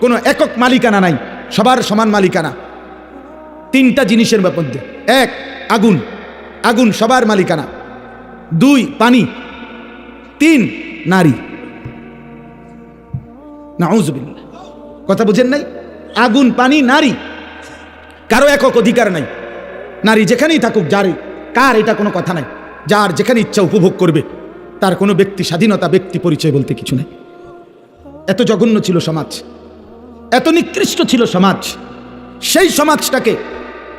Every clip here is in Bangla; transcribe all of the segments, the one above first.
কোনো একক মালিকানা নাই, সবার সমান মালিকানা। তিনটা জিনিসের মধ্যে, এক, আগুন। আগুন সবার মালিকানা। দুই, পানি। তিন, নারী। নাউজুবিল্লাহ। কথা বুঝেন নাই? আগুন, পানি, নারী। কারও একক অধিকার নাই। নারী যেখানেই থাকুক, যার, কার এটা কোনো কথা নাই। যার যেখানে ইচ্ছা উপভোগ করবে, তার কোনো ব্যক্তি, স্বাধীনতা, ব্যক্তি পরিচয় বলতে কিছু নেই। এত জঘন্য ছিল সমাজ। এত নিকৃষ্ট ছিল সমাজ, সেই সমাজটাকে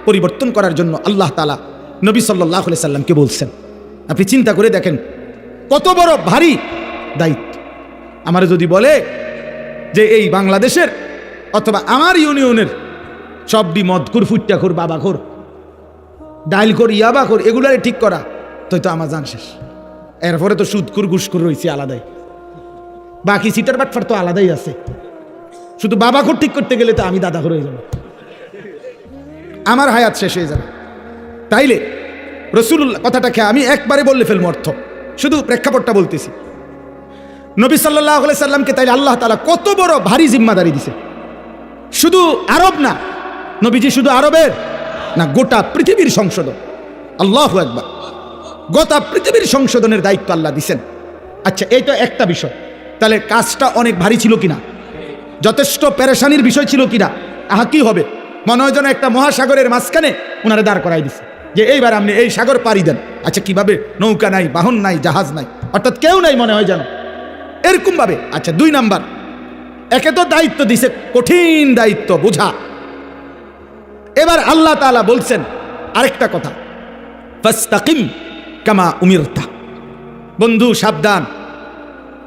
পরিবর্তন করার জন্য আল্লাহ তালা নবী সাল্লাহ সাল্লামকে বলছেন। আপনি চিন্তা করে দেখেন, কত বড় ভারী দায়িত্ব। আমার যদি বলে যে এই বাংলাদেশের অথবা আমার ইউনিয়নের সবডি বাবাখোর ডাইল কর ইয়াবা কর এগুলারে ঠিক করা, তো তো আমার জান শেষ। এরপরে তো সুদকুর ঘুষকুর রয়েছে আলাদাই। বাকি সিটার বাটফার তো আলাদাই আছে। শুধু বাবাখোর ঠিক করতে গেলে তো আমি দাদাখোর হয়ে যাব। আমার হায়াত শেষ হয়ে যাবে। তাইলে রসুল্লাহ কথাটা খেয়ে আমি একবারে বললে ফেলব অর্থ। শুধু প্রেক্ষাপটটা বলতেছি। নবী সাল্লাহ সাল্লামকে তাইলে আল্লাহ তালা কত বড় ভারী জিম্মাদারি দিছে। শুধু আরব না, নবীজি শুধু আরবের না গোটা পৃথিবীর সংশোধন। আল্লাহ একবার গোটা পৃথিবীর সংশোধনের দায়িত্ব আল্লাহ দিছেন। আচ্ছা এই তো একটা বিষয়। তাহলে কাজটা অনেক ভারী ছিল কিনা? যথেষ্ট পেরেশানির বিষয় ছিল কিনা, আহা, কি হবে? মনে হয় যেন একটা মহাসাগরের মাঝখানে ওনারা দাঁড় করাই দিছে, যে এইবার আপনি এই সাগর পাড়ি দেন। আচ্ছা কীভাবে? নৌকা নাই, বাহন নাই, জাহাজ নাই, অর্থাৎ কেউ নাই মনে হয় যেন। এরকম ভাবে আচ্ছা দুই নাম্বার। একে তো দায়িত্ব দিছে, কঠিন দায়িত্ব, বোঝা। এবার আল্লাহ তাআলা বলছেন আরেকটা কথা। কামা উমিরতা। বন্ধু, সাবধান।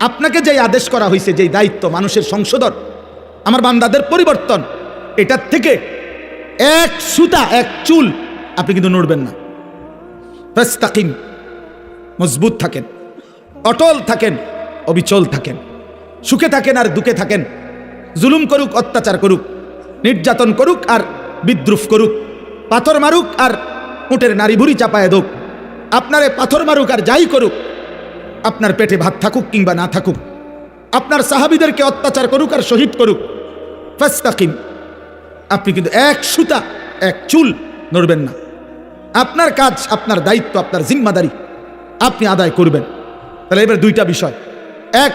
আপনাকে যে আদেশ করা হয়েছে যে দায়িত্ব মানুষের সংশোধন আমার বান্দাদের পরিবর্তন। এটার থেকে এক সুতা, এক চুল আপনি কিন্তু নড়বেন না। ফাস্তাকিম, মজবুত থাকেন, অটল থাকেন, অবিচল থাকেন, সুখে থাকেন আর দুঃখে থাকেন। জুলুম করুক, অত্যাচার করুক, নির্যাতন করুক আর বিদ্রুপ করুক, পাথর মারুক আর উটের নারী ভুড়ি চাপায় দোক। আপনারে পাথর মারুক আর যাই করুক, আপনার পেটে ভাত থাকুক কিংবা না থাকুক, আপনার সাহাবিদেরকে অত্যাচার করুক আর শহীদ করুক। ফাস্তাকিম। আপনি কিন্তু এক সুতা, এক চুল নড়বেন না। আপনার কাজ, আপনার দায়িত্ব, আপনার জিম্মাদারি আপনি আদায় করবেন। তাহলে এবার দুইটা বিষয়। এক,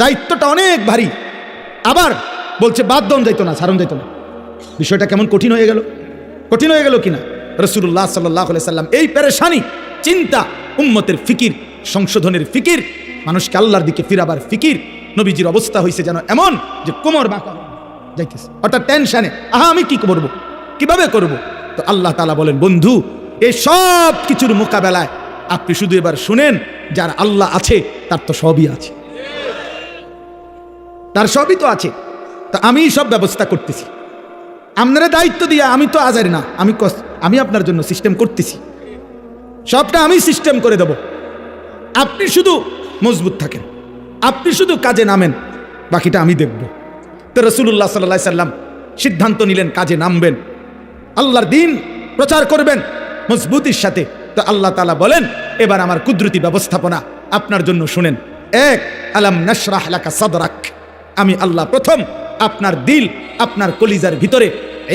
দায়িত্বটা অনেক ভারী। আবার বলছে বাদ দন যাইতো না সারণ যাইতো না। বিষয়টা কেমন কঠিন হয়ে গেল? কঠিন হয়ে গেল কিনা? রসুল্লাহ সাল্লাহ সাল্লাম এই পেরেশানি, চিন্তা, উম্মতের ফিকির, সংশোধনের ফিকির, মানুষকে আল্লাহর দিকে ফিরাবার ফিকির, নবীজির অবস্থা হয়েছে যেন এমন যে কোমর বাঁকা। যাইতেছে অর্থাৎ টেনশনে আহা, আমি কি করব? কীভাবে করব? তো আল্লাহ তালা বলেন, বন্ধু এই সব কিছুর মোকাবেলায় আপনি শুধু এবার শুনেন, যার আল্লাহ আছে, তার তো সবই আছে। তার সবই তো আছে। তা আমি সব ব্যবস্থা করতেছি। আপনারা দায়িত্ব দিয়ে, আমি তো আজার না, আমি আমি আপনার জন্য সিস্টেম করতেছি। সবটা আমি সিস্টেম করে দেব। আপনি শুধু মজবুত থাকেন। আপনি শুধু কাজে নামেন, বাকিটা আমি দেখব। তো রসুল্লাহ সাল্লাহ সাল্লাম সিদ্ধান্ত নিলেন, কাজে নামবেন। আল্লাহর দিন প্রচার করবেন মজবুতির সাথে। তো আল্লাহ তালা বলেন, এবার আমার কুদরতি ব্যবস্থাপনা আপনার জন্য শুনেন। এক, আলাম নশরাহ লাকা সদরাক। আমি আল্লাহ প্রথম আপনার দিল, আপনার কলিজার ভিতরে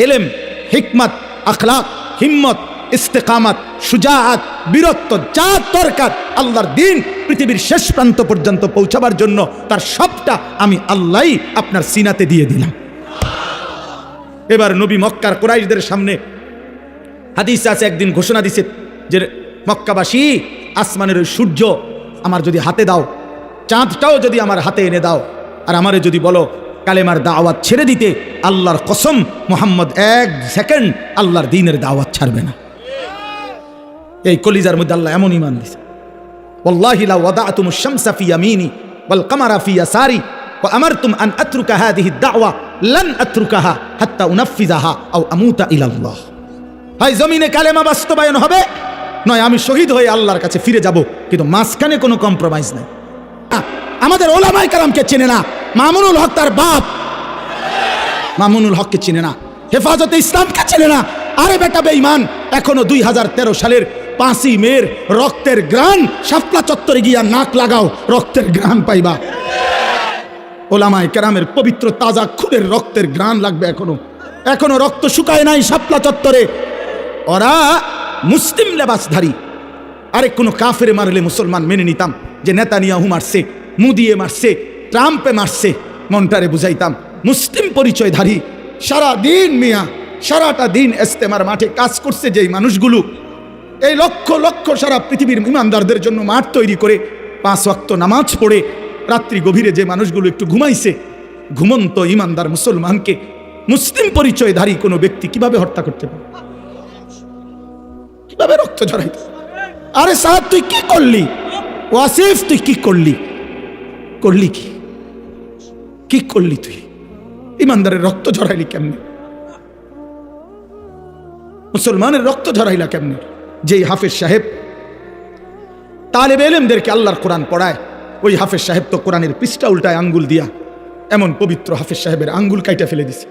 এলেম, হিকমত, আখলাক, হিম্মত ইস্তেকামাত, সুজাহাত, বীরত্ব যা দরকার, আল্লাহর দিন পৃথিবীর শেষ প্রান্ত পর্যন্ত পৌঁছাবার জন্য তার সবটা আমি আল্লাহই আপনার সিনাতে দিয়ে দিলাম। এবার নবী মক্কার কোরাইশদের সামনে হাদিস আছে, একদিন ঘোষণা দিছে যে মক্কাবাসী, আসমানের ওই সূর্য আমার যদি হাতে দাও, চাঁদটাও যদি আমার হাতে এনে দাও, আর আমারে যদি বলো কালেমার দাওয়াত ছেড়ে দিতে, আল্লাহর কসম মোহাম্মদ এক সেকেন্ড আল্লাহর দিনের দাওয়াত ছাড়বে না। এই কলিজার মধ্যে আল্লাহ এমন ইমান দিছে। ওল্লাহিলা ওয়াদা তুম শামসা ফিয়া মিনি বল কামারা ফিয়া সারি ও আমার তুম আন আত্রুকাহা দিহি দাওয়া লন আত্রুকাহা হাত্তা উনাফিজাহা আও আমুতা ইলাল্লাহ। হয় জমিনে কালেমা বাস্তবায়ন হবে? নয়, আমি শহীদ হয়ে আল্লাহর কাছে ফিরে যাব, কিন্তু মাঝখানে কোনো কম্প্রোমাইজ নাই। আমাদের ওলামাই কালামকে চেনে না। মামুনুল হক তার বাপ। মামুনুল হককে চেনে না। হেফাজতে ইসলামকে চেনে না। আরে বেটা বেঈমান, এখনও দুই হাজার তেরো সালের পাঁচই মের রক্তের গ্রান শাপলা চত্বরে গিয়া নাক লাগাও, রক্তের গ্রান পাইবা। ওলামায় কেরামের পবিত্র তাজা খুদের রক্তের গ্রাণ লাগবে এখনও। এখনও রক্ত শুকায় নাই শাপলা চত্বরে। ওরা মুসলিম লেবাসধারী। আরে কোনো কাফেরে মারলে মুসলমান মেনে নিতাম যে নেতানিয়াহু মারছে, মুদিয়ে মারছে, ট্রাম্পে মারছে, মনটারে বুঝাইতাম। মুসলিম পরিচয়ধারী সারা দিন মিয়া, সারাটা দিন এস্তেমার মাঠে কাজ করছে যেই মানুষগুলো। এই লক্ষ লক্ষ সারা পৃথিবীর ইমানদারদের জন্য মাঠ তৈরি করে পাঁচ ওয়াক্ত নামাজ পড়ে রাত্রি গভীরে যে মানুষগুলো একটু ঘুমাইছে, ঘুমন্ত ইমানদার মুসলমানকে মুসলিম পরিচয়ধারী কোনো ব্যক্তি কীভাবে হত্যা করতে পারে? কীভাবে রক্ত ঝরাইতে আরে সাহেব তুই কি করলি? ওয়াসিফ, তুই কি করলি? করলি কি? কি করলি তুই? ইমানদারের রক্ত ঝরাইলি কেমনে? মুসলমানের রক্ত ঝরাইলা কেমনে? যেই হাফেজ সাহেব, তালেব এলেমদেরকে আল্লাহর কোরআন পড়ায়, ওই হাফেজ সাহেব তো কোরআনের পৃষ্ঠা উল্টায় আঙ্গুল দিয়া এমন পবিত্র হাফেজ সাহেবের আঙ্গুল কাইটা ফেলে দিছে।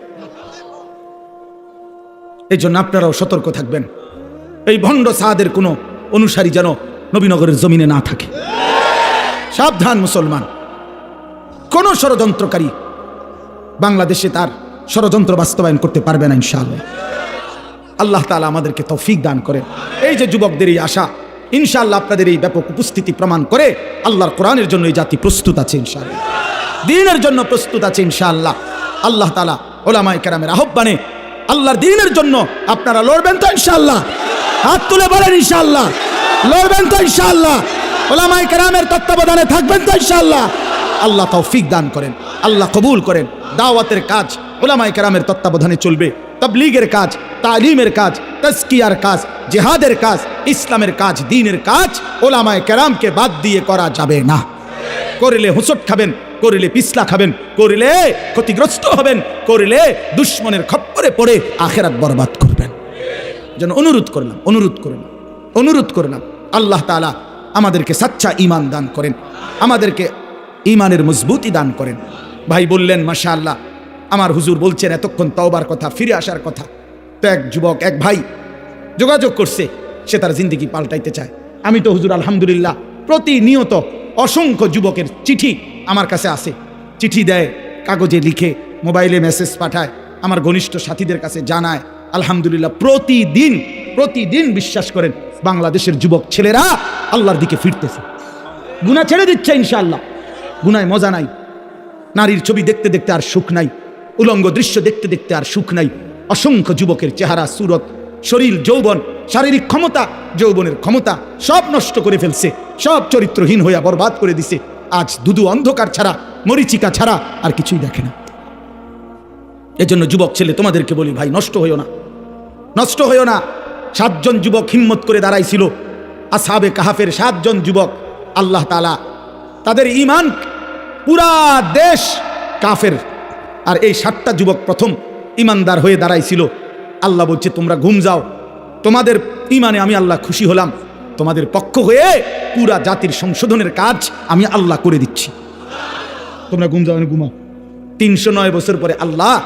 এই জন্য আপনারাও সতর্ক থাকবেন। এই ভণ্ড সাদের কোনো অনুসারী যেন নবীনগরের জমিনে না থাকে। সাবধান মুসলমান। কোন ষড়যন্ত্রকারী বাংলাদেশে তার ষড়যন্ত্র বাস্তবায়ন করতে পারবে না, ইনশাআল্লাহ। আল্লাহ তালা আমাদেরকে তৌফিক দান করেন। এই যে যুবকদের এই আশা, ইনশাআল্লাহ আপনাদের এই ব্যাপক উপস্থিতি প্রমাণ করে আল্লাহর কোরআনের জন্য এই জাতি প্রস্তুত আছে ইনশাআল্লাহ। দিনের জন্য প্রস্তুত আছে ইনশাআল্লাহ। আল্লাহ তালা ওলামাই কেরামের আহ্বানে আল্লাহর দিনের জন্য আপনারা লড়বেন তো ইনশাআল্লাহ। হাত তুলে বলেন ইনশাআল্লাহ। লড়বেন তো ইনশাআল্লাহ। ওলামাই কেরামের তত্ত্বাবধানে থাকবেন তো ইনশাআল্লাহ। আল্লাহ তৌফিক দান করেন, আল্লাহ কবুল করেন। দাওয়াতের কাজ ওলামাই কেরামের তত্ত্বাবধানে চলবে। তবলিগের কাজ, তালিমের কাজ তস্কিয়ার কাজ, জেহাদের কাজ, ইসলামের কাজ, দিনের কাজ ওলামায় কেরামকে বাদ দিয়ে করা যাবে না। করিলে হুঁচট খাবেন, করিলে পিছলা খাবেন, করিলে ক্ষতিগ্রস্ত হবেন, করিলে দুশ্মনের খপ্পরে পড়ে আখেরাত বরবাদ করবেন। যেন অনুরোধ করলাম অনুরোধ করলাম অনুরোধ করলাম, আল্লাহ তালা আমাদেরকে সাচ্চা ইমান দান করেন, আমাদেরকে ইমানের মজবুতি দান করেন। ভাই বললেন মাশা আল্লাহ আমার হুজুর বলছেন, এতক্ষণ তওবার কথা, ফিরে আসার কথা। তো এক যুবক, এক ভাই যোগাযোগ করছে, সে তার জিন্দিগি পাল্টাইতে চায়। আমি তো হুজুর, আলহামদুলিল্লাহ, প্রতিনিয়ত অসংখ্য যুবকের চিঠি আমার কাছে আসে। চিঠি দেয়, কাগজে লিখে, মোবাইলে মেসেজ পাঠায়, আমার ঘনিষ্ঠ সাথীদের কাছে জানায়। আলহামদুলিল্লাহ, প্রতিদিন প্রতিদিন বিশ্বাস করেন, বাংলাদেশের যুবক ছেলেরা আল্লাহর দিকে ফিরতেছে। গুণা ছেড়ে দিচ্ছে ইনশাআল্লাহ। গুনায় মজা নাই। নারীর ছবি দেখতে দেখতে আর সুখ নাই। উলঙ্গ দৃশ্য দেখতে দেখতে আর সুখ নাই। অসংখ্য যুবকের চেহারা, সুরত, শরীর, যৌবন, শারীরিক ক্ষমতা, যৌবনের ক্ষমতা সব নষ্ট করে ফেলছে। সব চরিত্রহীন হইয়া বরবাদ করে দিছে। আজ দুদু অন্ধকার ছাড়া, মরিচিকা ছাড়া আর কিছুই দেখে না। এজন্য যুবক ছেলে, তোমাদেরকে বলি ভাই, নষ্ট হইও না। নষ্ট হইও না। সাতজন যুবক হিম্মত করে দাঁড়াইছিল। আসাবে কাহাফের সাতজন যুবক, আল্লাহ তালা তাদের ইমান পুরা দেশ কাফের আর এই সাতটা যুবক প্রথম ইমানদার হয়ে দাঁড়াইছিল। আল্লাহ বলছে, তোমরা ঘুম যাও। তোমাদের ইমানে আমি আল্লাহ খুশি হলাম। তোমাদের পক্ষ হয়ে পুরা জাতির সংশোধনের কাজ আমি আল্লাহ করে দিচ্ছি। তোমরা ঘুম যাও ঘুমাও। তিনশো নয় বছর পরে আল্লাহ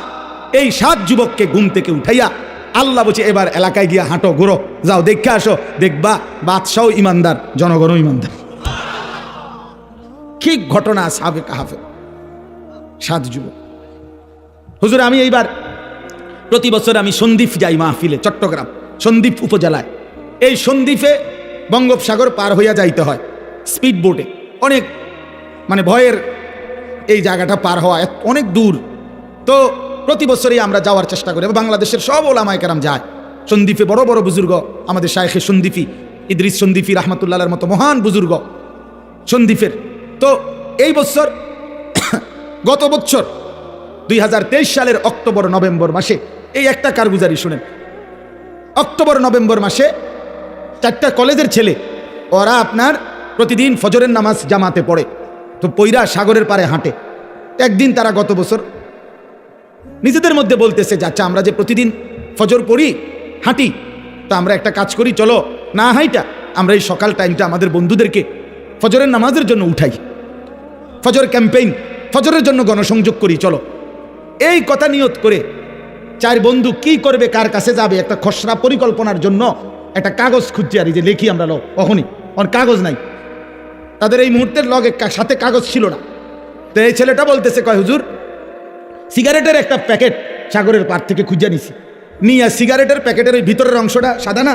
এই সাত যুবককে ঘুম থেকে উঠাইয়া আল্লাহ বলছে, এবার এলাকায় গিয়া হাঁটো, ঘুরো। যাও, দেখে আসো। দেখবা বাদশাহ ইমানদার, জনগণও ইমানদার। ঠিক ঘটনা সাবে কাহাফে সাত যুবক। হুজুর, আমি এইবার প্রতি বছর আমি সন্দ্বীপ যাই মাহফিলে, চট্টগ্রাম, সন্দ্বীপ উপজেলায়। এই সন্দ্বীপে বঙ্গোপসাগর পার হইয়া যাইতে হয় স্পিড বোটে অনেক মানে ভয়ের এই জায়গাটা পার হওয়া অনেক দূর। তো প্রতি বছরই আমরা যাওয়ার চেষ্টা করি বাংলাদেশের সব ওলামায় কেরাম যায়। সন্দ্বীপে বড় বড় বুজুর্গ, আমাদের শায়েখে সন্দীপি ইদ্রিস সন্দীপি রহমতুল্লাহর মতো মহান বুজুর্গ সন্দ্বীপের। তো এই বছর, গত বছর দুই হাজার তেইশ সালের অক্টোবর, নভেম্বর মাসে, এই একটা কারগুজারি শুনেন। অক্টোবর, নভেম্বর মাসে চারটা কলেজের ছেলে, ওরা আপনার প্রতিদিন ফজরের নামাজ জামাতে পড়ে, তো পৈরা সাগরের পারে হাঁটে। একদিন তারা গত বছর নিজেদের মধ্যে বলতেছে যাচ্ছে আমরা যে প্রতিদিন ফজর পড়ি, হাঁটি, তা আমরা একটা কাজ করি, চলো, না হাইটা, আমরা এই সকাল টাইমটা আমাদের বন্ধুদেরকে ফজরের নামাজের জন্য উঠাই। ফজর ক্যাম্পেইন, ফজরের জন্য গণসংযোগ করি, চলো। এই কথা নিয়ত করে চার বন্ধু কি করবে, কার কাছে যাবে, একটা খসড়া পরিকল্পনার জন্য একটা কাগজ খুঁজছি আর যে লিখি আমরা লোক কখনই ওর কাগজ নাই। তাদের এই মুহূর্তের লগে সাথে কাগজ ছিল না। তো এই ছেলেটা বলতেছে, কয়, হুজুর, সিগারেটের একটা প্যাকেট সাগরের পার থেকে খুঁজে নিছি নিয়ে সিগারেটের প্যাকেটের ওই ভিতরের অংশটা সাদা না?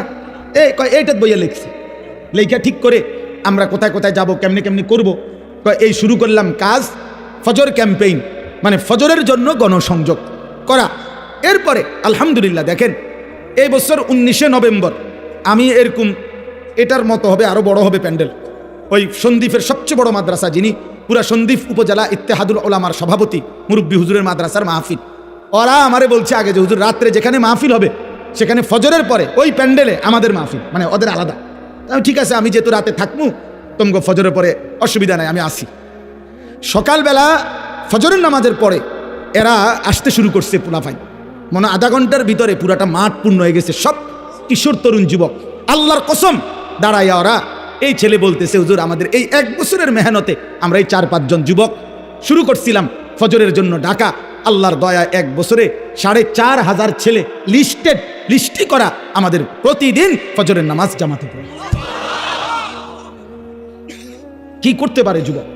এই কয় এইটা বইয়া লিখছি। লেখা ঠিক করে আমরা কোথায় কোথায় যাব, কেমনে কেমনি করব? কয়, এই শুরু করলাম কাজ, ফজর ক্যাম্পেইন। মানে ফজরের জন্য গণসংযোগ করা। এরপরে, আলহামদুলিল্লাহ, দেখেন, এই বছর উনিশে নভেম্বর, আমি এরকম, এটার মতো হবে আরও বড় হবে প্যান্ডেল। ওই সন্দীপের সবচেয়ে বড় মাদ্রাসা, যিনি পুরা সন্দীপ উপজেলা ইত্তেহাদুল ওলামার সভাপতি, মুরব্বী হুজুরের মাদ্রাসার মাহফিল। ওরা আমারে বলছে আগে যে, হুজুর, রাত্রে যেখানে মাহফিল হবে, সেখানে ফজরের পরে ওই প্যান্ডেলে আমাদের মাহফিল মানে ওদের আলাদা। ঠিক আছে, আমি যেহেতু রাতে থাকব তোমগো ফজরের পরে অসুবিধা নাই, আমি আসি। সকালবেলা ফজরের নামাজের পরে এরা আসতে শুরু করছে পুলাফাই মনে আধা ঘণ্টার ভিতরে পুরাটা মাঠ পূর্ণ হয়ে গেছে, সব কিশোর তরুণ যুবক। আল্লাহর কসম দাঁড়াইয়া ওরা। এই ছেলে বলতেছে, হুজুর, আমাদের এই এক বছরের মেহনতে আমরা এই চার পাঁচজন যুবক শুরু করছিলাম ফজরের জন্য ঢাকা। আল্লাহর দয়া, এক বছরে সাড়ে চার হাজার ছেলে লিস্টেড, লিস্টি করা আমাদের প্রতিদিন ফজরের নামাজ জামাতে পড়ে। কি করতে পারে যুবক?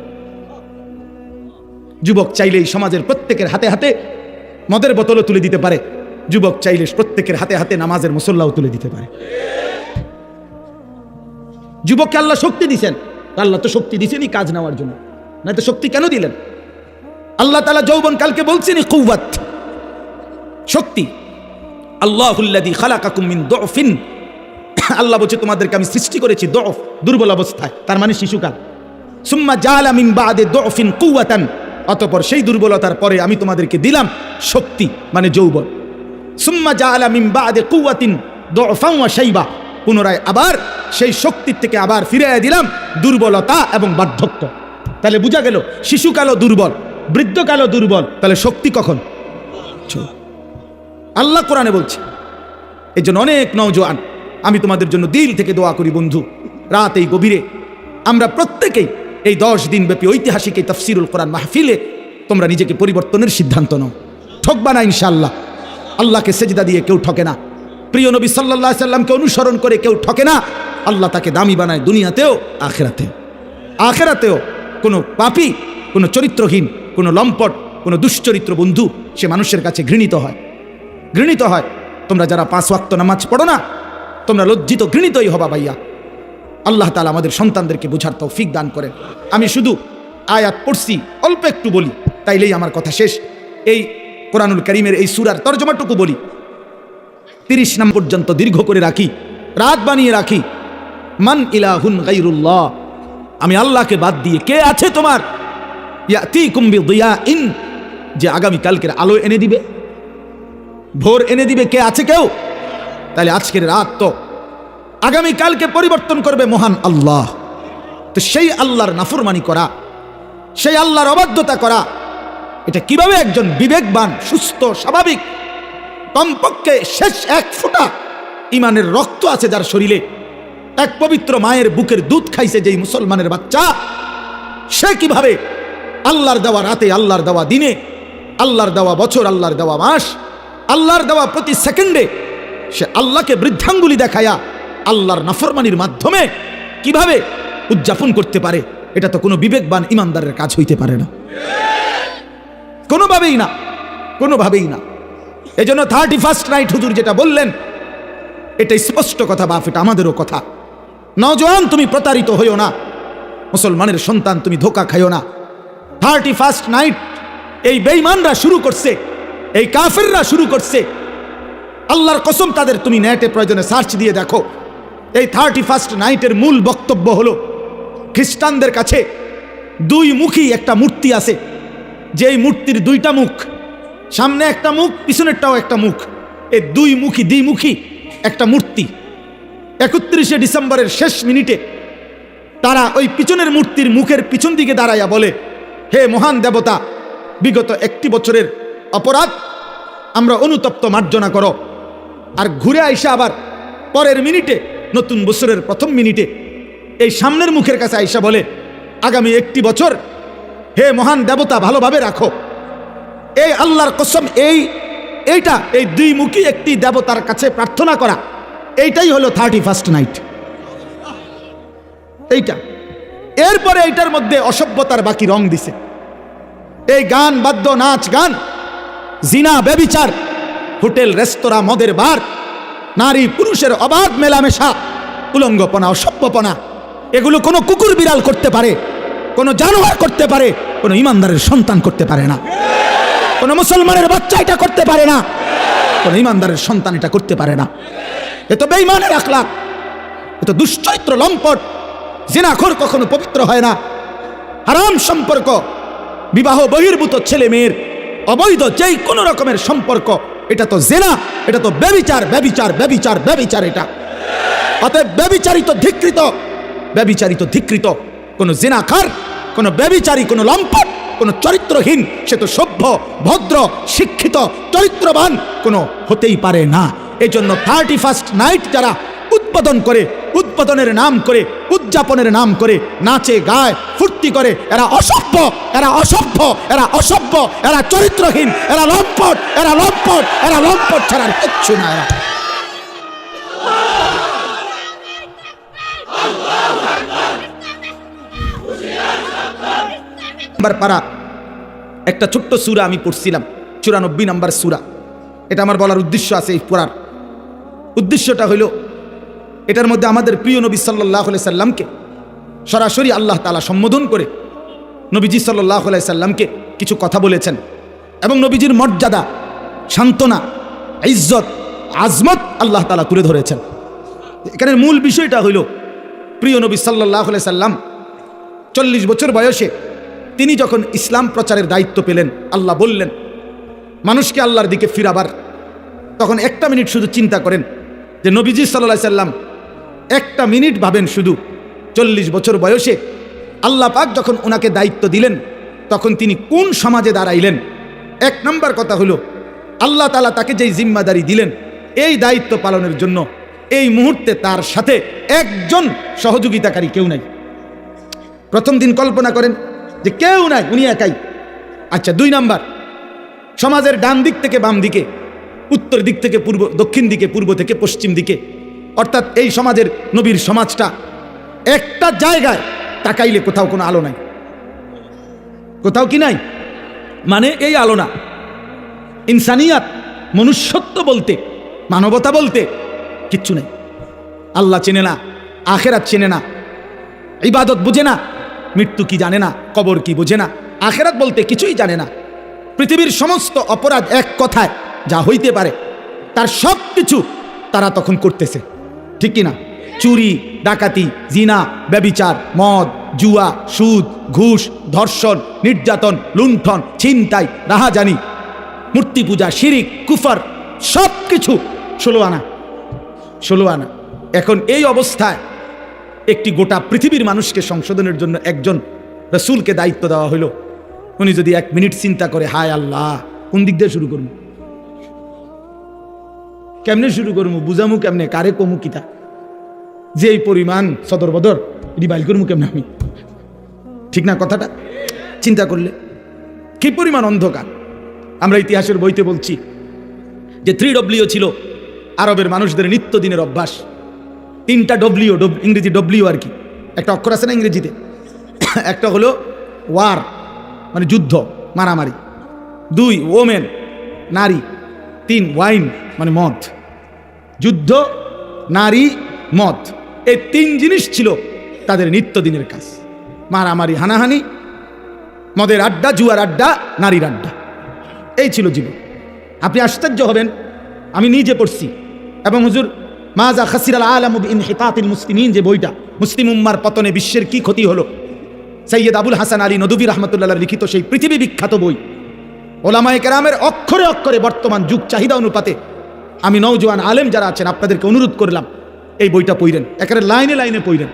যুবক চাইলেই সমাজের প্রত্যেকের হাতে হাতে মদের বোতলও তুলে দিতে পারে। যুবক চাইলে প্রত্যেকের হাতে হাতে নামাজের মুসল্লাও তুলে দিতে পারে। যুবককে আল্লাহ শক্তি দিছেন। আল্লাহ তো শক্তি দিছেনই কাজ নেওয়ার জন্য। না তো শক্তি কেন দিলেন? আল্লাহ তালা যৌবন কালকে বলছেন কৌবাত শক্তি। দফিন। আল্লাহ বলছে, তোমাদেরকে আমি সৃষ্টি করেছি দফ, দুর্বল অবস্থায়। তার মানে শিশুকাল। সুম্মা জালা মিন বাদে দফিন কুয়াতান অতপর সেই দুর্বলতার পরে আমি তোমাদেরকে দিলাম শক্তি মানে যৌবন। সুম্মা জালা মিন বাদে কুয়াতিন দফান ওয়া শাইবা। পুনরায় আবার সেই শক্তির থেকে আবার ফিরে দিলাম দুর্বলতা এবং বার্ধক্য। তাহলে বোঝা গেল, শিশুকালও দুর্বল, বৃদ্ধকালও দুর্বল, তাহলে শক্তি কখন? আল্লাহ কোরআনে বলছে এই জন্য অনেক নওজোয়ান, আমি তোমাদের জন্য দিল থেকে দোয়া করি বন্ধু, রাত এই গভীরে। আমরা প্রত্যেকেই এই দশ দিন ব্যাপী ঐতিহাসিক এই তফসিরুল কোরআন মাহফিলে তোমরা নিজেকে পরিবর্তনের সিদ্ধান্ত নাও। ঠকবা না ইনশাল্লাহ আল্লাহকে সেজদা দিয়ে কেউ ঠকে না। প্রিয় নবী সাল্লাহ সাল্লামকে অনুসরণ করে কেউ ঠকে না। আল্লাহ তাকে দামি বানায় দুনিয়াতেও আখেরাতেও আখেরাতেও কোনো পাপি, কোনো চরিত্রহীন, কোনো লম্পট, কোনো দুশ্চরিত্র বন্ধু সে মানুষের কাছে ঘৃণিত হয়। ঘৃণিত হয়। তোমরা যারা পাঁচ ওয়াক্ত নামাজ পড়ো না, তোমরা লজ্জিত ঘৃণিতই হবা ভাইয়া। আল্লাহ তালা আমাদের সন্তানদেরকে বুঝার তৌফিক দান করেন। আমি শুধু আয়াত পড়ছি, অল্প একটু বলি, তাইলেই আমার কথা শেষ। এই কোরআনুল করিমের এই সুরার তর্জমাটুকু বলি। তিরিশ নাম পর্যন্ত দীর্ঘ করে রাখি, রাত বানিয়ে রাখি। মান ইলাহুন গাইরুল্লাহ আমি আল্লাহকে বাদ দিয়ে কে আছে তোমার? ইন যে আগামী কালকের আলো এনে দিবে, ভোর এনে দিবে, কে আছে কেউ? তাহলে আজকের রাত তো আগামী কালকে পরিবর্তন করবে মহান আল্লাহ। তো সেই আল্লাহর নাফরমানি করা, সেই আল্লাহর অবাধ্যতা করা, এটা কীভাবে একজন বিবেকবান, সুস্থ, স্বাভাবিক, কমপক্ষে শেষ এক ফোঁটা ইমানের রক্ত আছে যার শরীরে, এক পবিত্র মায়ের বুকের দুধ খাইছে যেই মুসলমানের বাচ্চা, সে কীভাবে আল্লাহর দেওয়া রাতে, আল্লাহর দেওয়া দিনে, আল্লাহর দেওয়া বছর, আল্লাহর দেওয়া মাস, আল্লাহর দেওয়া প্রতি সেকেন্ডে সে আল্লাহকে বৃদ্ধাঙ্গুলি দেখায়া আল্লাহর নাফরমানির মাধ্যমে কীভাবে উদযাপন করতে পারে, এটা তো কোনো বিবেকবান ইমানদারের কাজ হইতে পারে না। কোনোভাবেই না কোনোভাবেই না। এই জন্য থার্টি ফার্স্ট নাইট হুজুর যেটা বললেন, এটা স্পষ্ট কথা, বাপ, এটা আমাদেরও কথা। নজওয়ান তুমি প্রতারিত হইও না। মুসলমানের সন্তান, তুমি ধোকা খাইও না। থার্টি ফার্স্ট নাইট এই বেইমানরা শুরু করছে, এই কাফেররা শুরু করছে। আল্লাহর কসম তাদের, তুমি নেটে প্রয়োজনে সার্চ দিয়ে দেখো। এই থার্টি ফার্স্ট নাইটের মূল বক্তব্য হলো, খ্রিস্টানদের কাছে দুই মুখী একটা মূর্তি আছে। যেই মূর্তির দুইটা মুখ, সামনে একটা মুখ, পিছনেরটাও একটা মুখ। এই দুই মুখী দ্বিমুখী একটা মূর্তি। একত্রিশে ডিসেম্বরের শেষ মিনিটে তারা ওই পিছনের মূর্তির মুখের পিছন দিকে দাঁড়াইয়া বলে, হে মহান দেবতা, বিগত একটি বছরের অপরাধ আমরা অনুতপ্ত মার্জনা করো। আর ঘুরে আইসা আবার পরের মিনিটে নতুন বছরের প্রথম মিনিটে এই সামনের মুখের কাছে আইসা বলে, আগামী একটি বছর হে মহান দেবতা ভালোভাবে রাখো। এই আল্লাহর কসম, এই, এইটা, এই দুই মুখী একটি দেবতার কাছে প্রার্থনা করা। এইটাই হলো থার্টি ফার্স্ট নাইট এইটা। এরপরে এইটার মধ্যে অসভ্যতার বাকি রং দিছে। এই গান, বাদ্য, নাচ, গান, জিনা, ব্যবিচার, হোটেল, রেস্তোরাঁ, মদের বার নারী পুরুষের অবাধ মেলামেশা, উলঙ্গপনা, অসভ্যপনা, এগুলো কোনো কুকুর বিড়াল করতে পারে, কোনো জানোয়ার করতে পারে, কোনো ইমানদারের সন্তান করতে পারে না। কোনো মুসলমানের বাচ্চা এটা করতে পারে না, কোনো ইমানদারের সন্তান এটা করতে পারে না। এ তো বেইমানের আখলাক, এ তো দুশ্চরিত্র লম্পট, জিনাখোর কখনো পবিত্র হয় না। হারাম সম্পর্ক, বিবাহ বহির্ভূত ছেলে মেয়ের অবৈধ যেই কোনো রকমের সম্পর্ক এটা তো জেনা, এটা তো ব্যবিচার ব্যবিচার ব্যবিচার ব্যবিচার এটা। অতএব ব্যবিচারিত, ধিকৃত ব্যবিচারিত, ধিকৃত। কোনো জেনাখার কোনো ব্যবিচারী, কোনো লম্পট, কোনো চরিত্রহীন, সে তো সভ্য, ভদ্র, শিক্ষিত, চরিত্রবান কোনো হতেই পারে না। এজন্য থার্টি ফার্স্ট নাইট যারা উদ্বোধন করে, উৎপাদনের নাম করে, উদযাপনের নাম করে, নাচে, গায়, ফুর্তি করে। এরা অসভ্য এরা অসভ্য এরা অসভ্য, এরা চরিত্রহীন, এরা লম্পট এরা লম্পট এরা লম্পট ছাড়া আর কিচ্ছু না এরা। পারা। একটা ছোট্ট সুরা আমি পড়ছিলাম, চুরানব্বই নাম্বার সুরা। এটা আমার বলার উদ্দেশ্য আছে এই পড়ার। উদ্দেশ্যটা হইল এটার মধ্যে আমাদের প্রিয় নবী সাল্লাহ সাল্লামকে সরাসরি আল্লাহ তালা সম্বোধন করে নবীজি সাল্লাহ সাল্লামকে কিছু কথা বলেছেন। এবং নবীজির মর্যাদা, সান্ত্বনা, ইজ্জত, আজমত আল্লাহ তালা তুলে ধরেছেন। এখানে মূল বিষয়টা হইল, প্রিয় নবী সাল্লাহ সাল্লাম চল্লিশ বছর বয়সে তিনি যখন ইসলাম প্রচারের দায়িত্ব পেলেন, আল্লাহ বললেন, মানুষকে আল্লাহর দিকে ফিরাবার। তখন একটা মিনিট শুধু চিন্তা করেন যে নবীজি সাল্লাহ সাল্লাম একটা মিনিট ভাবেন শুধু। চল্লিশ বছর বয়সে আল্লাহ পাক যখন ওনাকে দায়িত্ব দিলেন, তখন তিনি কোন সমাজে দাঁড়াইলেন? এক নম্বর কথা হলো, আল্লাহ তালা তাকে যেই জিম্মাদারি দিলেন, এই দায়িত্ব পালনের জন্য এই মুহূর্তে তার সাথে একজন সহযোগিতাকারী কেউ নাই। প্রথম দিন কল্পনা করেন যে কেউ নাই, উনি একাই। আচ্ছা দুই নাম্বার, সমাজের ডান দিক থেকে বাম দিকে, উত্তর দিক থেকে পূর্ব, দক্ষিণ দিকে, পূর্ব থেকে পশ্চিম দিকে অর্থাৎ এই সমাজের নবীর সমাজটা একটা জায়গায় তাকাইলে কোথাও কোনো আলো নাই। কোথাও কি নাই? মানে এই আলো না। ইনসানিয়াত, মনুষ্যত্ব বলতে, মানবতা বলতে কিচ্ছু নেই। আল্লাহ চেনে না, আখেরাত চেনে না, ইবাদত বুঝে না, মৃত্যু কি জানে না, কবর কি বুঝে না, আখেরাত বলতে কিছুই জানে না। পৃথিবীর সমস্ত অপরাধ এক কথায় যা হইতে পারে, তার সব কিছু তারা তখন করতেছে। ঠিক কি না চুরি, ডাকাতি, জিনা, ব্যবিচার, মদ, জুয়া, সুদ, ঘুষ, ধর্ষণ, নির্যাতন, লুণ্ঠন, ছিনতাই, রাহাজানি, মূর্তি পূজা, শিরিক, কুফার সব কিছু ষোলো আনা ষোলো আনা। এখন এই অবস্থায় একটি গোটা পৃথিবীর মানুষকে সংশোধনের জন্য একজন রসুলকে দায়িত্ব দেওয়া হলো উনি যদি এক মিনিট চিন্তা করে, হায় আল্লাহ, কোন দিক দিয়ে শুরু করব? কেমনে শুরু করব বুঝামু কেমনে? কারে কমু কিতা? যে এই পরিমাণ সদর বদর, এটি বাইল করব কেমনে আমি? ঠিক না কথাটা? চিন্তা করলে। কি পরিমাণ অন্ধকার? আমরা ইতিহাসের বইতে বলছি যে থ্রি ডব্লিউ ছিল আরবের মানুষদের নিত্যদিনের অভ্যাস। তিনটা ডব্লিউ ইংরেজি ডব্লিউ আর কি। একটা অক্ষর আছে না ইংরেজিতে? একটা হলো ওয়ার মানে যুদ্ধ, মারামারি। দুই ওমেন নারী। তিন ওয়াইন মানে মদ। যুদ্ধ, নারী, মদ এই তিন জিনিস ছিল তাদের নিত্যদিনের কাজ। মারামারি, হানাহানি, মদের আড্ডা, জুয়ার আড্ডা, নারীর আড্ডা। এই ছিল জীবন। আপনি আশ্চর্য হবেন, আমি নিজে পড়ছি। এবং হুজুর মাজা খাসির আল আলম ইন হেতাতিল মুসলিমিন যে বইটা, মুসলিম উম্মার পতনে বিশ্বের কি ক্ষতি হলো? সৈয়দ আবুল হাসান আলী নদুবী রহমতুল্লাহ লিখিত সেই পৃথিবী বিখ্যাত বই। ওলামায় কেরামের অক্ষরে অক্ষরে বর্তমান যুগ চাহিদা অনুপাতে আমি নৌজওয়ান আলেম যারা আছেন, আপনাদেরকে অনুরোধ করলাম, এই বইটা পইরেন একেবারে লাইনে লাইনে পইরেন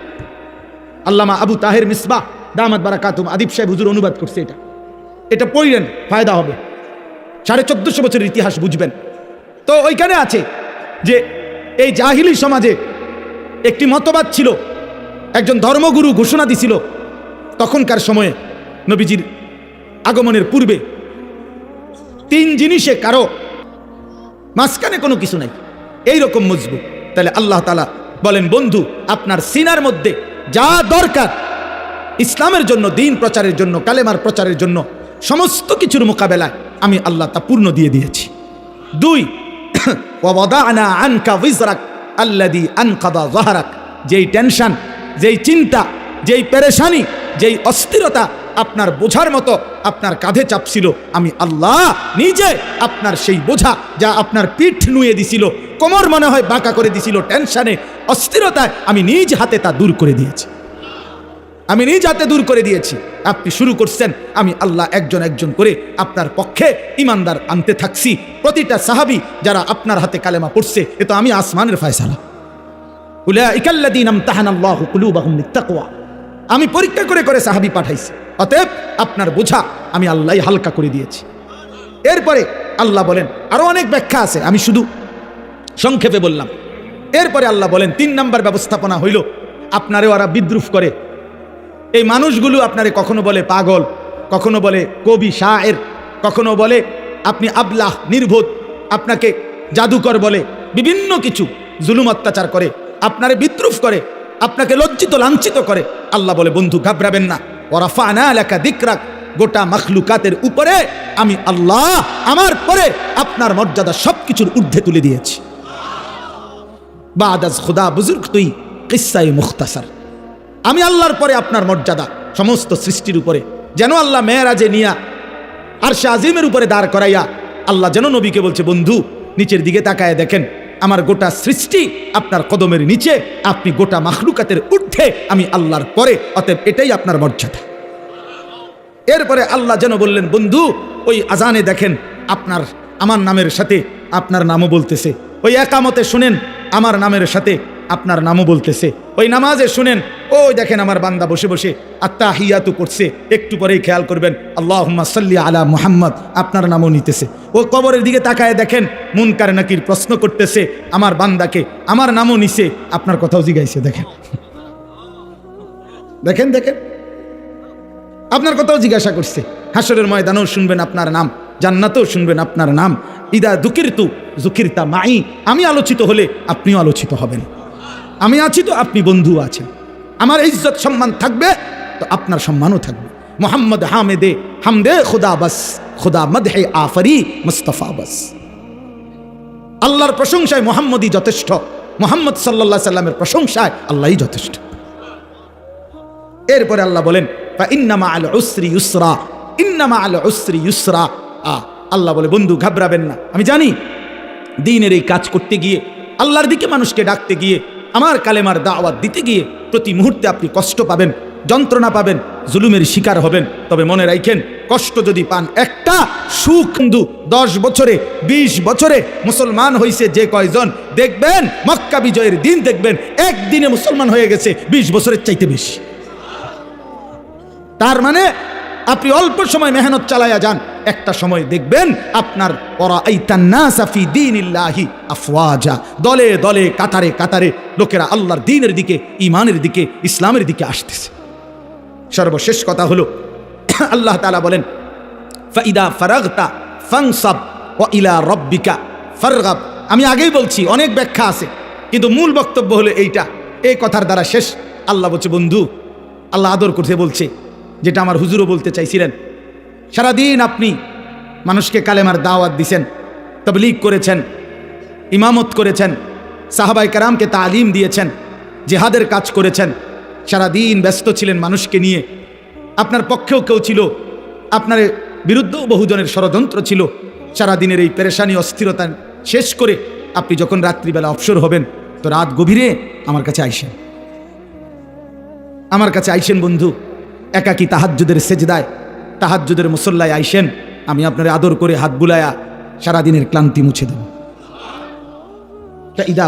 আল্লামা আবু তাহের মিসবাহ, দামাত বারাকাতুম, আদিব সাহেব হুজুর অনুবাদ করছে এটা। এটা পড়লেন ফায়দা হবে। সাড়ে চোদ্দশো বছরের ইতিহাস বুঝবেন। তো ওইখানে আছে যে, এই জাহিলি সমাজে একটি মতবাদ ছিল, একজন ধর্মগুরু ঘোষণা দিছিল, তখনকার সময়ে নবীজির আগমনের পূর্বে, তিন জিনিসে কারও মাঝখানে কোনো কিছু নাই। এই রকম মজবুত। তাহলে আল্লাহ তালা বলেন, বন্ধু, আপনার সিনার মধ্যে যা দরকার, ইসলামের জন্য, দিন প্রচারের জন্য, কালেমার প্রচারের জন্য, সমস্ত কিছুর মোকাবেলায় আমি আল্লাহ তা পূর্ণ দিয়ে দিয়েছি। দুই ওয়াদানা আনকা উইজরাক আল্লাদি আনকাদা জাহারাক যেই টেনশন, যেই চিন্তা, যেই পেরেশানি, যেই অস্থিরতা আপনার বোঝার মতো আপনার কাঁধে চাপছিল। আমি আল্লাহ নিজে আপনার সেই বোঝা যা আপনার পিঠ নুয়ে দিছিল, কোমর মনে হয় বাঁকা করে দিছিল, টেনশনে, অস্থিরতায় আমি নিজ হাতে তা দূর করে দিয়েছি। আমি নিজ হাতে দূর করে দিয়েছি। আপনি শুরু করছেন, আমি আল্লাহ একজন একজন করে আপনার পক্ষে ইমানদার আনতে থাকছি। প্রতিটা সাহাবি যারা আপনার হাতে কালেমা পড়ছে, এ তো আমি আসমানের ফায়সালা। ফয়সালা উলাইকাল্লাযীনা ইমতাহানাল্লাহু কুলুবাহুম লিত্তাকওয়া। আমি পরীক্ষা করে করে সাহাবি পাঠাইছি। অতএব আপনার বোঝা আমি আল্লাহ হালকা করে দিয়েছি। এরপরে আল্লাহ বলেন, আরও অনেক ব্যাখ্যা আছে, আমি শুধু সংক্ষেপে বললাম। এরপরে আল্লাহ বলেন, তিন নাম্বার ব্যবস্থাপনা হইল আপনারে ওরা বিদ্রুপ করে। এই মানুষগুলো আপনারে কখনো বলে পাগল, কখনো বলে কবি, শায়ের, কখনো বলে আপনি আবলাহ, নির্বোধ, আপনাকে জাদুকর বলে বিভিন্ন কিছু, জুলুম অত্যাচার করে, আপনারে বিদ্রুপ করে আপনাকে লজ্জিত, লাঞ্ছিত করে। আল্লাহ বলে, বন্ধু, ঘাবড়াবেন না। ওরাফা না লেখা দিকরাক। গোটা মখলুকাতের উপরে আমি আল্লাহ, আমার পরে আপনার মর্যাদা সবকিছুর ঊর্ধ্বে তুলে দিয়েছি। বাদাজ খুদা বুজুর্গ তুই, কিসাই মুখতাসার। আমি আল্লাহর পরে আপনার মর্যাদা সমস্ত সৃষ্টির উপরে। যেন আল্লাহ মেয়েরাজে নিয়া আর সে আজিমের উপরে দাঁড় করাইয়া, আল্লাহ যেন নবীকে বলছে, বন্ধু, নিচের দিকে তাকায় দেখেন। আমার গোটা সৃষ্টি আপনার কদমের নিচে, আপনি গোটা মাখলুকাতের ঊর্ধ্বে, আমি আল্লাহর পরে, অতএব এটাই আপনার মর্যাদা। এরপরে আল্লাহ যেন বললেন, বন্ধু, ওই আজানে দেখেন, আপনার, আমার নামের সাথে আপনার নামও বলতেছে। ওই একামতে শুনেন, আমার নামের সাথে আপনার নামও বলতেছে। ওই নামাজে শুনেন, ওই দেখেন আমার বান্দা বসে বসে আত্মা হিয়াতু করছে, একটু পরেই খেয়াল করবেন আল্লাহ সাল্লি আলা মুহাম্মদ, আপনার নামও নিতেছে। ও কবরের দিকে তাকায় দেখেন, মুনকার নাকির প্রশ্ন করতেছে, আমার বান্দাকে, আমার নামও নিছে, আপনার কথাও জিগাইছে, দেখেন। দেখেন দেখেন। আপনার কথাও জিজ্ঞাসা করছে। হাসরের ময়দানেও শুনবেন আপনার নাম, জান্নাতেও শুনবেন আপনার নাম। ইদা দুকির দুকিরতু, জুকিরতা মাই, আমি আলোচিত হলে আপনিও আলোচিত হবেন। আমি আছি তো আপনি বন্ধু আছেন। আমার ইজ্জত সম্মান থাকবে তো আপনার সম্মানও থাকবে। মোহাম্মদ হামেদে হামদে খুদা বাস, খুদা মদ হে আফরি মুস্তফা বাস। আল্লাহর প্রশংসায় মোহাম্মদই যথেষ্ট, মোহাম্মদ সাল্লাহ সাল্লামের প্রশংসায় আল্লাহই যথেষ্ট। এরপরে আল্লাহ বলেন, "ফা ইন্নামা আল উসরি ইউসরা ইন্নামা আল উসরি ইউসরা। আ, আল্লাহ বলে, বন্ধু, ঘাবড়াবেন না। আমি জানি, দিনের এই কাজ করতে গিয়ে, আল্লাহর দিকে মানুষকে ডাকতে গিয়ে আমার কালেমার দাওয়াত দিতে গিয়ে প্রতি মুহূর্তে আপনি কষ্ট পাবেন, যন্ত্রণা পাবেন, জুলুমের শিকার হবেন। তবে মনে রাখেন কষ্ট যদি পান একটা, সুখ কিন্তু দশ বছরে ২০ বছরে মুসলমান হয়েছে যে কয়জন, দেখবেন মক্কা বিজয়ের দিন দেখবেন, একদিনে মুসলমান হয়ে গেছে ২০ বছরের চাইতে বেশি। তার মানে আপনি অল্প সময় মেহনত চালায়া যান। একটা সময় দেখবেন আপনার আফওয়াজা। দলে দলে, কাতারে কাতারে লোকেরা আল্লাহর দিনের দিকে ইমানের দিকে, ইসলামের দিকে আসতেছে। সর্বশেষ কথা হলো, আল্লাহ তাআলা বলেন, ফাইদা ফারাগতা ফাংসাব ও ইলা রব্বিকা ফারগাব। আমি আগেই বলছি, অনেক ব্যাখ্যা আছে, কিন্তু মূল বক্তব্য হলো এইটা। এই কথার দ্বারা শেষ। আল্লাহ বলছে, বন্ধু, আল্লাহ আদর করতে বলছে যেটা আমার হুজুরও বলতে চাইছিলেন। সারাদিন আপনি মানুষকে কালেমার দাওয়াত দিছেন, তবলিগ করেছেন, ইমামত করেছেন সাহাবাই কারামকে তালিম দিয়েছেন, জেহাদের কাজ করেছেন, সারাদিন ব্যস্ত ছিলেন মানুষকে নিয়ে। আপনার পক্ষেও কেউ ছিল, আপনার বিরুদ্ধেও বহুজনের ষড়যন্ত্র ছিল। সারাদিনের এই পেরেশানি, অস্থিরতা শেষ করে আপনি যখন রাত্রিবেলা অবসর হবেন, তো রাত গভীরে আমার কাছে আইসেন। আমার কাছে আইসেন বন্ধু একাকি তাহাজ্জুদের সেজদায়, তাহাজ্জুদের মুসল্লায় আইসেন, আমি আপনার আদর করে হাত বুলায়া সারাদিনের ক্লান্তি মুছে দেব। ইদা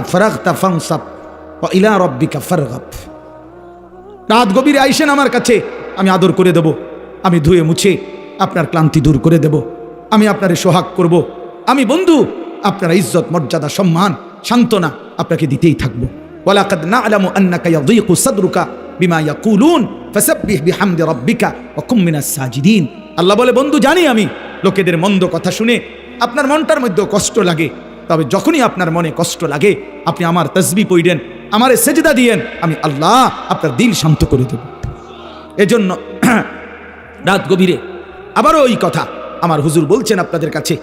ও ইলা রব্বিকা ফারগাব। রাত গভীরে আইসেন আমার কাছে, আমি আদর করে দেব, আমি ধুয়ে মুছে আপনার ক্লান্তি দূর করে দেব, আমি আপনারে সোহাগ করব, আমি বন্ধু, আপনার ইজ্জত, মর্যাদা, সম্মান, সান্ত্বনা আপনাকে দিতেই থাকব। ওয়ালাকাদ না'লামু আন্নাকা ইয়াযীকু সাদরুকা বিমা ইয়াকুলুন, ফাসাব্বিহ বিহামদি রাব্বিকা ওয়া কুম মিনাস আল্লাহ বলে, বন্ধু, জানি আমি, লোকেদের মন্দ কথা শুনে আপনার মনটার মধ্যেও কষ্ট লাগে। তবে যখনই আপনার মনে কষ্ট লাগে, আপনি আমার তসবি পইডেন আমারে সেজদা দিয়েন, আমি আল্লাহ আপনার দিল শান্ত করে দেব। এজন্য রাত গভীরে আবারও ওই কথা আমার হুজুর বলছেন আপনাদের কাছে।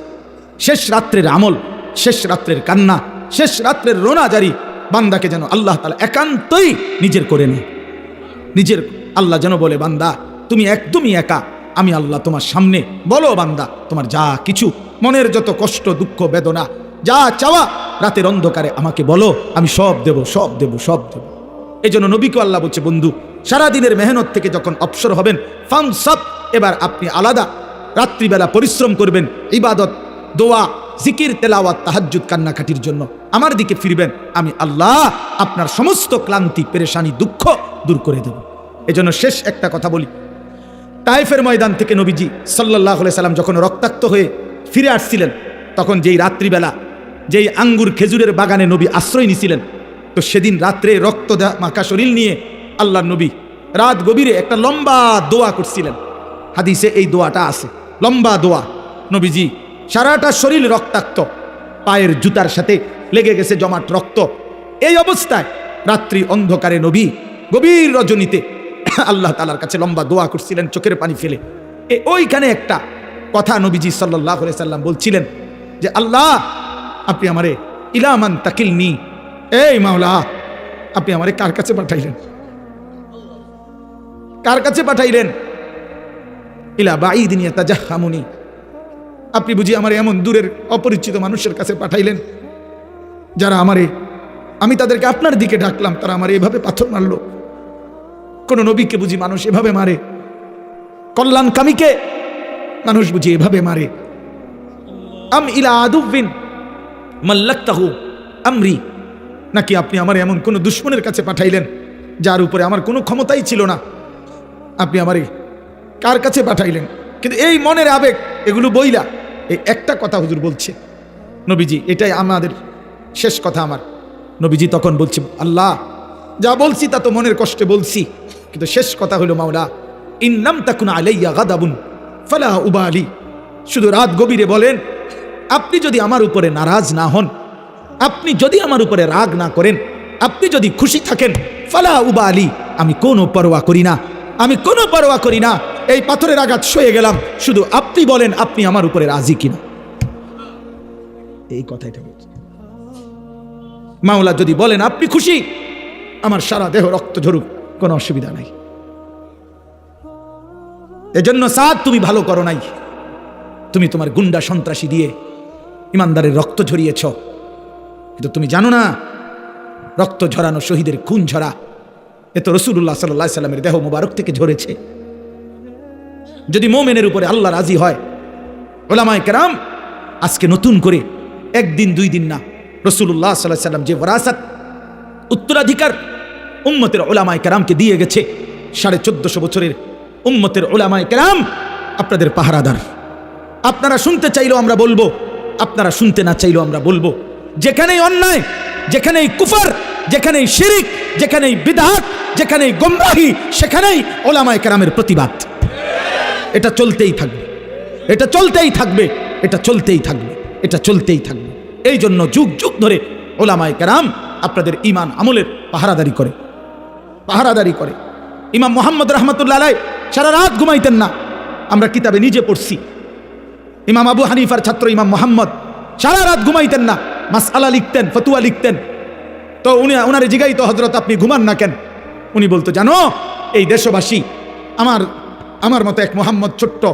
শেষ রাত্রের আমল, শেষ রাত্রের কান্না, শেষ রাত্রের রোনা জারি বান্দাকে যেন আল্লাহ তালা একান্তই নিজের করে নেয়। নিজের আল্লাহ যেন বলে, বান্দা, তুমি একদমই একা। আমি আল্লাহ তোমার সামনে। বলো, বান্দা, তোমার যা কিছু, মনের যত কষ্ট, দুঃখ, বেদনা, যা চাওয়া, রাতের অন্ধকারে আমাকে বলো, আমি সব দেব সব দেব সব দেব। এই জন্য নবীকে আল্লাহ বলছে, বন্ধু, সারাদিনের মেহনত থেকে যখন অবসর হবেন ফান সব এবার আপনি আলাদা। রাত্রিবেলা পরিশ্রম করবেন, ইবাদত, দোয়া, জিকির, তেলাওয়াত, তাহাজ্জুদ, কান্নাকাটির জন্য। আমার দিকে ফিরবেন, আমি আল্লাহ আপনার সমস্ত ক্লান্তি, পেরেশানি, দুঃখ দূর করে দেব। এজন্য শেষ একটা কথা বলি। তাইফের ময়দান থেকে নবীজি সাল্লাহ সাল্লাম যখন রক্তাক্ত হয়ে ফিরে আসছিলেন, তখন যেই রাত্রিবেলা যেই আঙ্গুর খেজুরের বাগানে নবী আশ্রয় নিছিলেন, তো সেদিন রাত্রে রক্ত মাখা শরীর নিয়ে আল্লাহ নবী রাত গভীরে একটা লম্বা দোয়া করছিলেন। হাদিসে এই দোয়াটা আছে, লম্বা দোয়া। নবীজি সারাটা শরীর রক্তাক্ত, পায়ের জুতার সাথে লেগে গেছে জমাট রক্ত। এই অবস্থায় রাত্রি অন্ধকারে নবী গভীর রজনীতে আল্লাহ তালার কাছে লম্বা দোয়া করছিলেন, চোখের পানি ফেলে। এ ওইখানে একটা কথা নবীজি সাল্লাহ সাল্লাম বলছিলেন যে, আল্লাহ, আপনি আমারে ইলামান তাকিল নি এই মাওলা, আপনি আমারে কার কাছে পাঠাইলেন? কার কাছে পাঠাইলেন? ইলা বাঈদিনিয়া তাজাহামুনি আপনি বুঝি আমার এমন দূরের অপরিচিত মানুষের কাছে পাঠাইলেন? যারা আমারে, আমি তাদেরকে আপনার দিকে ডাকলাম, তারা আমার এভাবে পাথর মারলো। কোন নবীকে বুঝি মানুষ এভাবে মারে। কল্যাণকামীকে মানুষ বুঝি এভাবে মারে। আম ইলা আদুবিন মাল্লাক্তাহু আমরি। নাকি আপনি আমার এমন কোন দুশ্মনের কাছে পাঠাইলেন, যার উপরে আমার কোনো ক্ষমতাই ছিল না? আপনি আমারে কার কাছে পাঠাইলেন? কিন্তু এই মনের আবেগ, এগুলো বইলা, এই একটা কথা হুজুর বলছে। নবীজি, এটাই আমাদের শেষ কথা আমার। নবীজি তখন বলছে, আল্লাহ, যা বলছি তা তো মনের কষ্টে বলছি, কিন্তু শেষ কথা হলো মাওলা ইন্নাম তাকুন আলাইয়া গাদাবুন, ফালা উবালি। শুধু রাত গভীরে বলেন, আপনি যদি আমার উপরে নারাজ না হন, আপনি যদি আমার উপরে রাগ না করেন, আপনি যদি খুশি থাকেন, ফালা উবা আলী আমি কোনো পরোয়া করি না, আমি কোনো পরোয়া করি না, এই পাথরের আঘাত সয়ে গেলাম, শুধু আপনি বলেন আপনি আমার উপরে রাজি কিনা। এই কথাটা বলছি। মাওলা যদি বলেন, আপনি খুশি? আমার সারা দেহ রক্ত ঝরুক, কোনো অসুবিধা নাই। এজন্য সাদ তুমি ভালো করো নাই। তুমি তোমার গুন্ডা সন্ত্রাসী দিয়ে ইমানদারের রক্ত ঝরিয়েছ। কিন্তু তুমি জানো না, রক্ত ঝরানো শহীদের খুন ঝরা, এ তো রসুল্লাহ সাল্লাহ সাল্লামের দেহ মোবারক থেকে ঝরেছে। যদি মোমেনের উপরে আল্লাহ রাজি হয়, ওলামায় কেরাম আজকে নতুন করে, একদিন দুই দিন না রসুল্লাহ সাল্লাহ সাল্লাম যে ওরাসাত উত্তরাধিকার উম্মতের ওলামায় কেরামকে দিয়ে গেছে, সাড়ে চোদ্দশো বছরের উম্মতের ওলামায় কেরাম আপনাদের পাহারাদার। আপনারা শুনতে চাইলেও আমরা বলব, আপনারা শুনতে না চাইলেও আমরা বলব, যেখানেই অন্যায়, যেখানেই কুফার, যেখানেই শিরিক, যেখানেই বিদাত, যেখানেই গোমরাহি, সেখানেই ওলামায় কেরামের প্রতিবাদ। এটা চলতেই থাকবে, এটা চলতেই থাকবে, এটা চলতেই থাকবে, এটা চলতেই থাকবে। এই জন্য যুগ যুগ ধরে ওলামায় কেরাম আপনাদের ইমান আমলের পাহারাদারি করে। পাহারাদারি করে। ইমাম মোহাম্মদ রহমতুল্লাহ আলাই সারা রাত ঘুমাইতেন না। আমরা কিতাবে নিজে পড়ছি। ইমাম আবু হানিফার ছাত্র ইমাম মোহাম্মদ সারা রাত ঘুমাইতেন না। মাস আলা লিখতেন, ফতুয়া লিখতেন। তো উনি ওনারে জিগাই তো হজরত আপনি ঘুমান না কেন? উনি বলতো, জানো, এই দেশবাসী আমার আমার মতো এক মোহাম্মদ ছোট্ট